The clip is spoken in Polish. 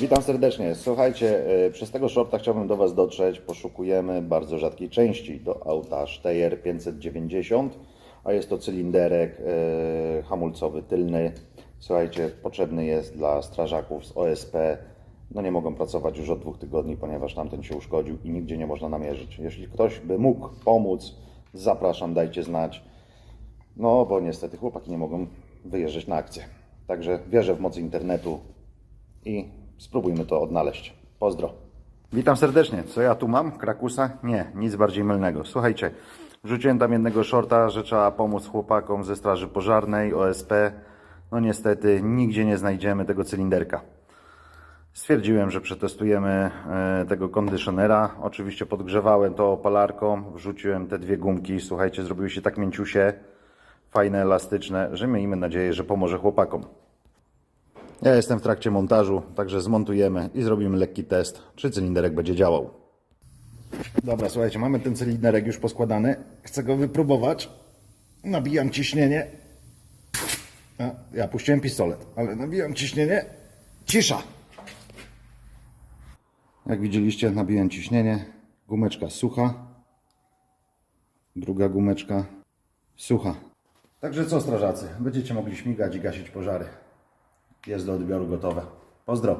Witam serdecznie. Słuchajcie, e, przez tego shorta chciałbym do Was dotrzeć. Poszukujemy bardzo rzadkiej części do auta Steyr 590, a jest to cylinderek e, hamulcowy tylny. Słuchajcie, potrzebny jest dla strażaków z OSP. No nie mogą pracować już od dwóch tygodni, ponieważ tamten się uszkodził i nigdzie nie można namierzyć. Jeśli ktoś by mógł pomóc, zapraszam, dajcie znać. No, bo niestety chłopaki nie mogą wyjeżdżać na akcję. Także wierzę w moc internetu i spróbujmy to odnaleźć. Pozdro. Witam serdecznie. Co ja tu mam? Krakusa? Nie, nic bardziej mylnego. Słuchajcie, wrzuciłem tam jednego shorta, że trzeba pomóc chłopakom ze Straży Pożarnej, OSP. No niestety, nigdzie nie znajdziemy tego cylinderka. Stwierdziłem, że przetestujemy e, tego kondycjonera. Oczywiście podgrzewałem to opalarką, wrzuciłem te dwie gumki. Słuchajcie, zrobiły się tak mięciusie, fajne, elastyczne, że miejmy nadzieję, że pomoże chłopakom. Ja jestem w trakcie montażu, także zmontujemy i zrobimy lekki test, czy cylinderek będzie działał. Dobra, słuchajcie, mamy ten cylinderek już poskładany. Chcę go wypróbować. Nabijam ciśnienie. A, ja puściłem pistolet, ale nabijam ciśnienie. Cisza! Jak widzieliście, nabiłem ciśnienie. Gumeczka sucha. Druga gumeczka sucha. Także co, strażacy? Będziecie mogli śmigać i gasić pożary. Jest do odbioru gotowe. Pozdro.